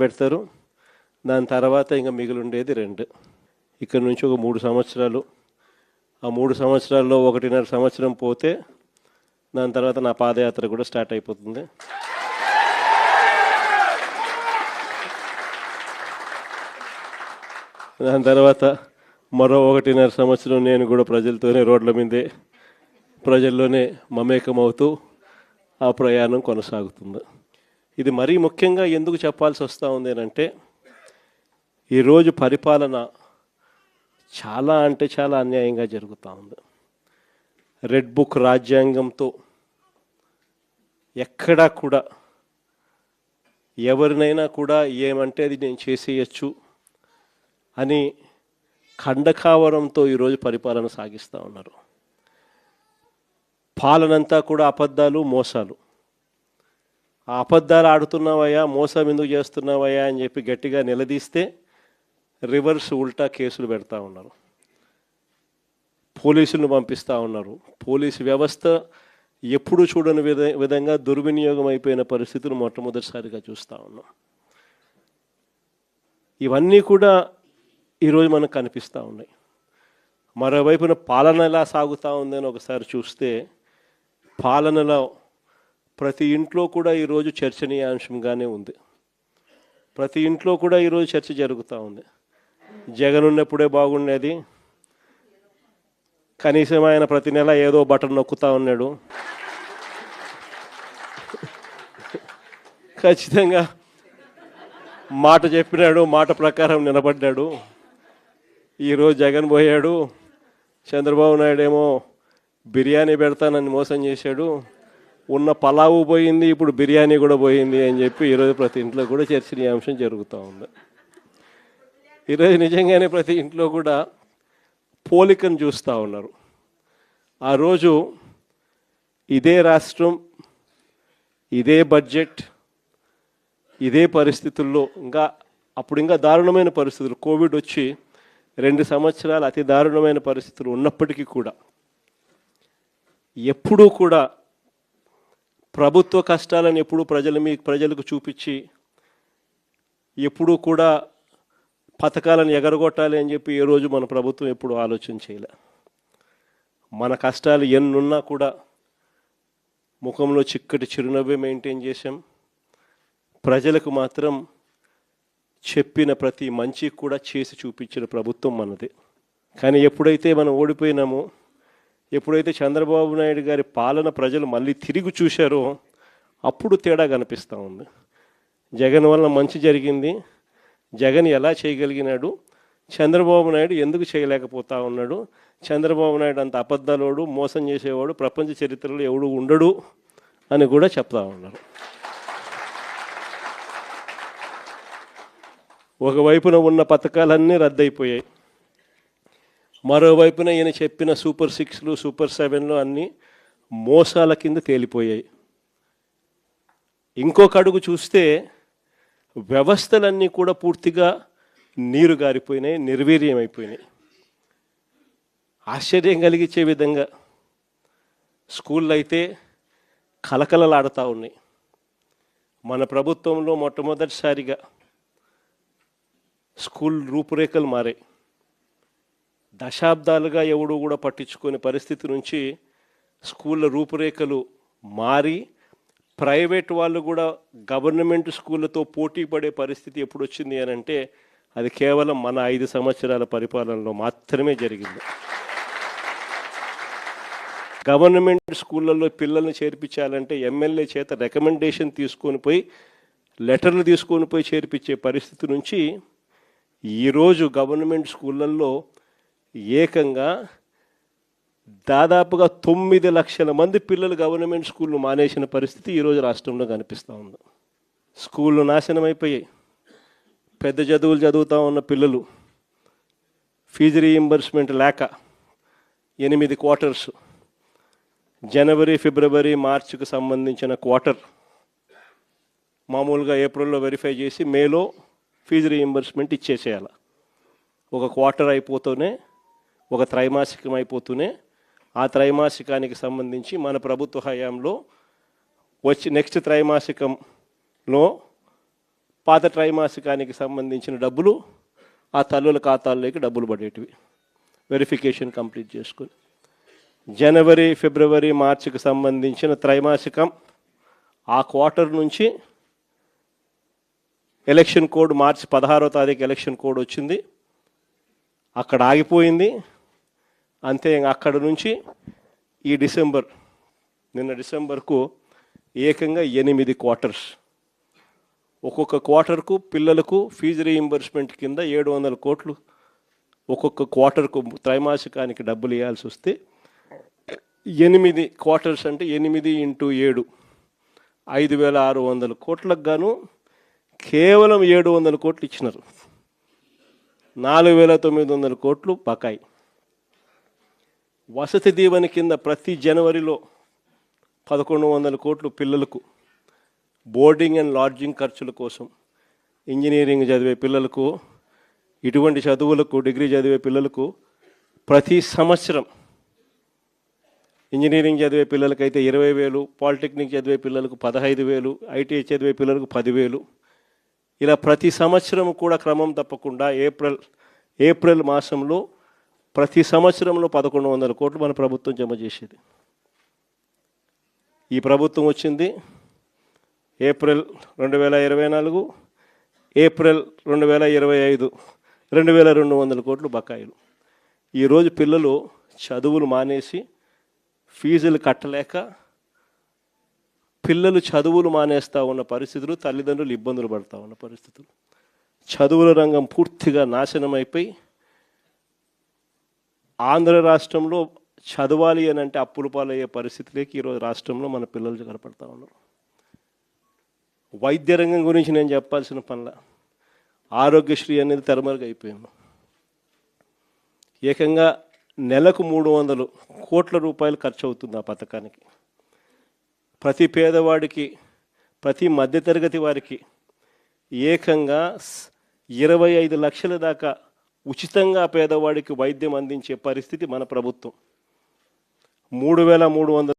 పెడతారు. దాని తర్వాత ఇంకా మిగిలి ఉండేది రెండు. ఇక్కడ నుంచి ఒక మూడు సంవత్సరాలు. ఆ మూడు సంవత్సరాల్లో ఒకటిన్నర సంవత్సరం పోతే దాని తర్వాత నా పాదయాత్ర కూడా స్టార్ట్ అయిపోతుంది. దాని తర్వాత మరో ఒకటిన్నర సంవత్సరం నేను కూడా ప్రజలతోనే రోడ్ల మీదే ప్రజల్లోనే మమేకమవుతూ ఆ ప్రయాణం కొనసాగుతుంది. ఇది మరీ ముఖ్యంగా ఎందుకు చెప్పాల్సి వస్తూ ఉంది అంటే ఈరోజు పరిపాలన చాలా అంటే చాలా అన్యాయంగా జరుగుతూ ఉంది. రెడ్ బుక్ రాజ్యాంగంతో ఎక్కడా కూడా ఎవరినైనా కూడా ఏమంటే అది నేను చేసేయచ్చు అని ఖండకావరంతో ఈరోజు పరిపాలన సాగిస్తూ ఉన్నారు. పాలనంతా కూడా అబద్ధాలు మోసాలు. ఆ అబద్ధాలు ఆడుతున్నావయ్యా మోసం ఎందుకు చేస్తున్నావయ్యా అని చెప్పి గట్టిగా నిలదీస్తే రివర్స్ ఉల్టా కేసులు పెడతా ఉన్నారు. పోలీసులను పంపిస్తూ ఉన్నారు. పోలీసు వ్యవస్థ ఎప్పుడు చూడని విధ విధంగా దుర్వినియోగం అయిపోయిన పరిస్థితులు మొట్టమొదటిసారిగా చూస్తూ ఉన్నాం. ఇవన్నీ కూడా ఈరోజు మనకు కనిపిస్తూ ఉన్నాయి. మరోవైపున పాలన ఎలా సాగుతూ ఉందని ఒకసారి చూస్తే పాలనలో ప్రతి ఇంట్లో కూడా ఈరోజు చర్చనీయాంశంగానే ఉంది. ప్రతి ఇంట్లో కూడా ఈరోజు చర్చ జరుగుతూ ఉంది. జగన్ ఉన్నప్పుడే బాగుండేది. కనీసం ఆయన ప్రతి నెల ఏదో బటన్ నొక్కుతూ ఉన్నాడు. ఖచ్చితంగా మాట చెప్పినాడు మాట ప్రకారం నిలబడ్డాడు. ఈరోజు జగన్ పోయాడు. చంద్రబాబు నాయుడు ఏమో బిర్యానీ పెడతానని మోసం చేశాడు. ఉన్న పలావు పోయింది ఇప్పుడు బిర్యానీ కూడా పోయింది అని చెప్పి ఈరోజు ప్రతి ఇంట్లో కూడా చర్చనీయాంశం జరుగుతూ ఉంది. ఈరోజు నిజంగానే ప్రతి ఇంట్లో కూడా పోలికను చూస్తూ ఉన్నారు. ఆ రోజు ఇదే రాష్ట్రం ఇదే బడ్జెట్ ఇదే పరిస్థితుల్లో ఇంకా అప్పుడు ఇంకా దారుణమైన పరిస్థితులు. కోవిడ్ వచ్చి రెండు సంవత్సరాలు అతి దారుణమైన పరిస్థితులు ఉన్నప్పటికీ కూడా ఎప్పుడూ కూడా ప్రభుత్వ కష్టాలను ఎప్పుడూ ప్రజల మీ ప్రజలకు చూపించి ఎప్పుడూ కూడా పథకాలను ఎగరగొట్టాలి అని చెప్పి ఏ రోజు మన ప్రభుత్వం ఎప్పుడు ఆలోచన చేయలే. మన కష్టాలు ఎన్నున్నా కూడా ముఖంలో చిక్కటి చిరునవ్వే మెయింటైన్ చేశాం. ప్రజలకు మాత్రం చెప్పిన ప్రతి మంచి కూడా చేసి చూపించిన ప్రభుత్వం మనది. కానీ ఎప్పుడైతే మనం ఓడిపోయినామో ఎప్పుడైతే చంద్రబాబు నాయుడు గారి పాలన ప్రజలు మళ్ళీ తిరిగి చూశారో అప్పుడు తేడా కనిపిస్తూ ఉంది. జగన్ వల్ల మంచి జరిగింది. జగన్ ఎలా చేయగలిగినాడు? చంద్రబాబు నాయుడు ఎందుకు చేయలేకపోతా ఉన్నాడు? చంద్రబాబు నాయుడు అంత అబద్ధాలోడు మోసం చేసేవాడు ప్రపంచ చరిత్రలో ఎవడు ఉండడు అని కూడా చెప్తా ఉన్నారు. ఒకవైపున ఉన్న పథకాలన్నీ రద్దయిపోయాయి. మరోవైపున ఈయన చెప్పిన సూపర్ సిక్స్లు సూపర్ సెవెన్లు అన్నీ మోసాల కింద తేలిపోయాయి. ఇంకొక అడుగు చూస్తే వ్యవస్థలన్నీ కూడా పూర్తిగా నీరు గారిపోయినాయి నిర్వీర్యం అయిపోయినాయి ఆశ్చర్యం కలిగించే విధంగా స్కూళ్ళు అయితే కలకలలాడుతూ ఉన్నాయి. మన ప్రభుత్వంలో మొట్టమొదటిసారిగా స్కూల్ రూపురేఖలు మారాయి. దశాబ్దాలుగా ఎవడు కూడా పట్టించుకునే పరిస్థితి నుంచి స్కూళ్ళ రూపురేఖలు మారి ప్రైవేట్ వాళ్ళు కూడా గవర్నమెంట్ స్కూళ్ళతో పోటీ పడే పరిస్థితి ఎప్పుడు వచ్చింది అని అంటే అది కేవలం మన ఐదు సంవత్సరాల పరిపాలనలో మాత్రమే జరిగింది. గవర్నమెంట్ స్కూళ్ళల్లో పిల్లల్ని చేర్పించాలంటే ఎమ్మెల్యే చేత రికమెండేషన్ తీసుకొని పోయి లెటర్లు తీసుకొని పోయి చేర్పించే పరిస్థితి నుంచి ఈరోజు గవర్నమెంట్ స్కూళ్ళల్లో ఏకంగా దాదాపుగా తొమ్మిది లక్షల మంది పిల్లలు గవర్నమెంట్ స్కూళ్ళు మానేసిన పరిస్థితి ఈరోజు రాష్ట్రంలో కనిపిస్తూ ఉంది. స్కూళ్ళు నాశనం అయిపోయాయి. పెద్ద చదువులు చదువుతూ ఉన్న పిల్లలు ఫీజు రీయింబర్స్మెంట్ లేక ఎనిమిది క్వార్టర్స్. జనవరి ఫిబ్రవరి మార్చికి సంబంధించిన క్వార్టర్ మామూలుగా ఏప్రిల్లో వెరిఫై చేసి మేలో ఫీజు రీయింబర్స్మెంట్ ఇచ్చేసేయాలి. ఒక క్వార్టర్ అయిపోతూనే ఒక త్రైమాసికం అయిపోతూనే ఆ త్రైమాసికానికి సంబంధించి మన ప్రభుత్వ హయాంలో వచ్చి నెక్స్ట్ త్రైమాసికంలో పాత త్రైమాసికానికి సంబంధించిన డబ్బులు ఆ తల్లుల ఖాతాల్లోకి డబ్బులు పడేటివి. వెరిఫికేషన్ కంప్లీట్ చేసుకుని. జనవరి ఫిబ్రవరి మార్చికి సంబంధించిన త్రైమాసికం ఆ క్వార్టర్ నుంచి ఎలక్షన్ కోడ్ మార్చి పదహారో తారీఖు ఎలక్షన్ కోడ్ వచ్చింది. అక్కడ ఆగిపోయింది. అంతే అక్కడ నుంచి ఈ డిసెంబర్ నిన్న డిసెంబర్కు ఏకంగా ఎనిమిది క్వార్టర్స్. ఒక్కొక్క క్వార్టర్కు పిల్లలకు ఫీజు రీయింబర్స్మెంట్ కింద ఏడు వందల కోట్లు. ఒక్కొక్క క్వార్టర్కు త్రైమాసికానికి డబ్బులు ఇవ్వాల్సి వస్తే ఎనిమిది క్వార్టర్స్ అంటే ఎనిమిది ఇంటూ ఏడు ఐదు వేల ఆరు వందల కోట్లకు గాను కేవలం ఏడు వందల కోట్లు ఇచ్చినారు. నాలుగు వేల తొమ్మిది వందల కోట్లు బకాయి. వసతి దీవెన కింద ప్రతి జనవరిలో పదకొండు వందల కోట్లు పిల్లలకు బోర్డింగ్ అండ్ లాడ్జింగ్ ఖర్చుల కోసం ఇంజనీరింగ్ చదివే పిల్లలకు ఇటువంటి చదువులకు డిగ్రీ చదివే పిల్లలకు ప్రతి సంవత్సరం ఇంజనీరింగ్ చదివే పిల్లలకైతే ఇరవై వేలు పాలిటెక్నిక్ చదివే పిల్లలకు పదహైదు వేలు ఐటీఐ చదివే పిల్లలకు పదివేలు. ఇలా ప్రతి సంవత్సరం కూడా క్రమం తప్పకుండా ఏప్రిల్ ఏప్రిల్ మాసంలో ప్రతి సంవత్సరంలో పదకొండు వందల కోట్లు మన ప్రభుత్వం జమ చేసేది. ఈ ప్రభుత్వం వచ్చింది ఏప్రిల్ రెండు వేల ఇరవై నాలుగు ఏప్రిల్ రెండు వేల ఇరవై ఐదు రెండు వేల రెండు వందల కోట్లు బకాయిలు. ఈరోజు పిల్లలు చదువులు మానేసి ఫీజులు కట్టలేక పిల్లలు చదువులు మానేస్తూ ఉన్న పరిస్థితులు తల్లిదండ్రులు ఇబ్బందులు పడతా ఉన్న పరిస్థితులు. చదువుల రంగం పూర్తిగా నాశనం అయిపోయి ఆంధ్ర రాష్ట్రంలో చదవాలి అని అంటే అప్పుల పాలయ్యే పరిస్థితిలోకి ఈరోజు రాష్ట్రంలో మన పిల్లలు కనపడతా ఉన్నారు. వైద్య రంగం గురించి నేను చెప్పాల్సిన పనుల ఆరోగ్యశ్రీ అనేది తెరమరుగు అయిపోయింది. ఏకంగా నెలకు మూడు వందలు కోట్ల రూపాయలు ఖర్చు అవుతుంది ఆ పథకానికి. ప్రతి పేదవాడికి ప్రతి మధ్యతరగతి వారికి ఏకంగా ఇరవై ఐదు లక్షల దాకా ఉచితంగా పేదవాడికి వైద్యం అందించే పరిస్థితి మన ప్రభుత్వం. మూడు వేల మూడు వందల